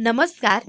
नमस्कार.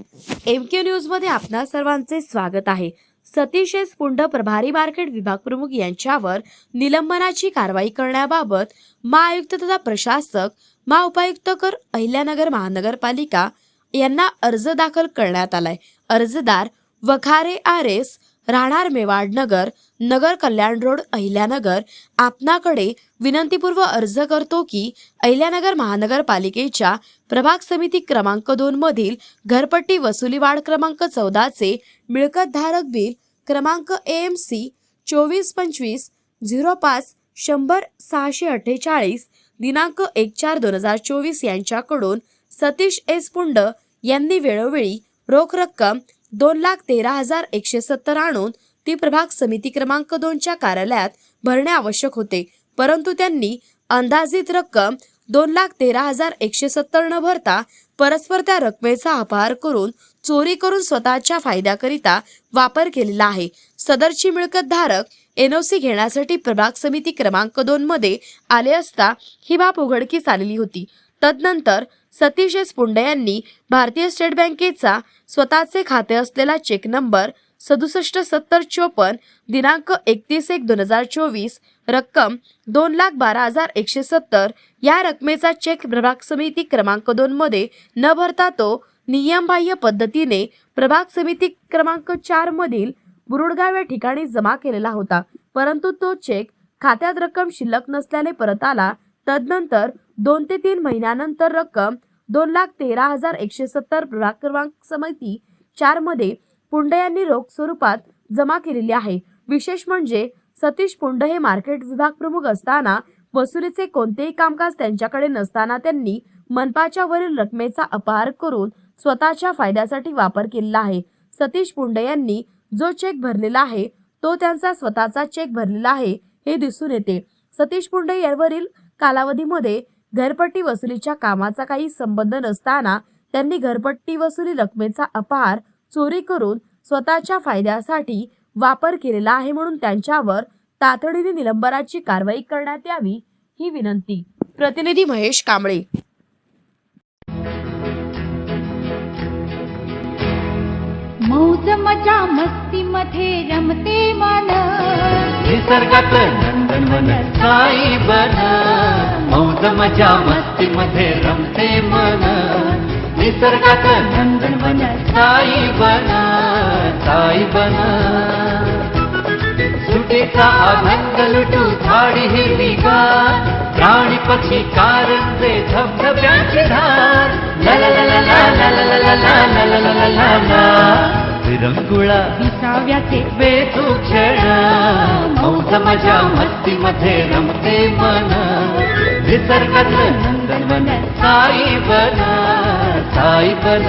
एम के न्यूजमध्ये आपणा सर्वांचे स्वागत आहे. सतीश एस पुंड प्रभारी मार्केट विभाग प्रमुख यांच्यावर निलंबनाची कारवाई करण्याबाबत महाआयुक्त तथा प्रशासक महाउपायुक्त कर अहिल्यानगर महानगरपालिका यांना अर्ज दाखल करण्यात आलाय. अर्जदार वखारे आर एस राहणार मेवाड नगर नगर कल्याण रोड अहिल्यानगर आपणाकडे विनंतीपूर्व अर्ज करतो की अहिल्यानगर महानगरपालिकेच्या प्रभाग समिती क्रमांक दोन मधील घरपट्टी वसुली वाढ क्रमांक चौदाचे मिळकतधारक बिल क्रमांक ए एम सी चोवीस पंचवीस झिरो पाच शंभर सहाशे अठ्ठेचाळीस दिनांक एक चार दोन हजार चोवीस यांच्याकडून सतीश एस पुंड यांनी वेळोवेळी रोख रक्कम दोन लाख तेरा हजार एकशे सत्तर आणून ती प्रभाग समिती क्रमांक दोनच्या कार्यालयात भरणे आवश्यक होते. परंतु त्यांनी अंदाजित रक्कम दोन लाख तेरा हजार एकशे सत्तर न भरता परस्पर त्या रकमेचा अपहार करून चोरी करून स्वतःच्या फायद्याकरिता वापर केलेला आहे. सदरची मिळकत धारक एनओसी घेण्यासाठी प्रभाग समिती क्रमांक दोन मध्ये आले असता ही बाब उघडकीस आलेली होती. तदनंतर सतीश एस पुंडे यांनी भारतीय स्टेट बँकेचा स्वतःचे खाते असलेला चेक नंबर सदुसष्ट सत्तर चोपन्न दिनांक एकतीस एक दोन हजार चोवीस रक्कम दोन लाख बारा हजार एकशे सत्तर या रकमेचा चेक प्रभाग समिती क्रमांक दोन मध्ये न भरता तो नियमबाह्य पद्धतीने प्रभाग समिती क्रमांक चार मधील बुरुडगाव या ठिकाणी जमा केलेला होता. परंतु तो चेक खात्यात रक्कम शिल्लक नसल्याने परत आला. तदनंतर दोन ते तीन महिन्यानंतर रक्कम दोन लाख तेरा हजार एकशे सत्तर प्रभाग क्रमांक समिती चारमध्ये पुंड यांनी रोख स्वरूपात जमा केलेली आहे. विशेष म्हणजे सतीश पुंड हे मार्केट विभाग प्रमुख असताना वसुलीचे कोणतेही कामकाज त्यांच्याकडे नसताना त्यांनी मनपाच्या वरील रकमेचा अपहार करून स्वतःच्या फायद्यासाठी वापर केलेला आहे. सतीश पुंडे यांनी जो चेक भरलेला आहे तो त्यांचा स्वतःचा चेक भरलेला आहे हे दिसून येते. सतीश पुंडे यावरील कालावधीमध्ये घरपट्टी वसुलीच्या कामाचा काही संबंध नसताना त्यांनी घरपट्टी वसुली रकमेचा अपहार चोरी करून स्वतःच्या फायद्यासाठी वापर केलेला आहे म्हणून त्यांच्यावर तातडीने निलंबनाची कारवाई करण्यात यावी ही विनंती. प्रतिनिधी महेश कांबळे. मौज मजा मस्ती मध्ये रमते मन. निसर्गात नंदनवन साई बन. मौज मजा मस्ती मध्ये रमते मन. निसर्गात नंदनवन साई बन. साई बन सुटेचा आनंद लुटू झाडी हिरवी गार प्राणी पक्षी कारंजे धबधब्यांची धार ला ला ला ला ला ला ला ला ला ला ला ला विरंगुळा विसाव्याचे बेतू क्षण मौज मजा मस्ती मध्ये रमते मन निसर्गात नंदनवन साई बन साई बन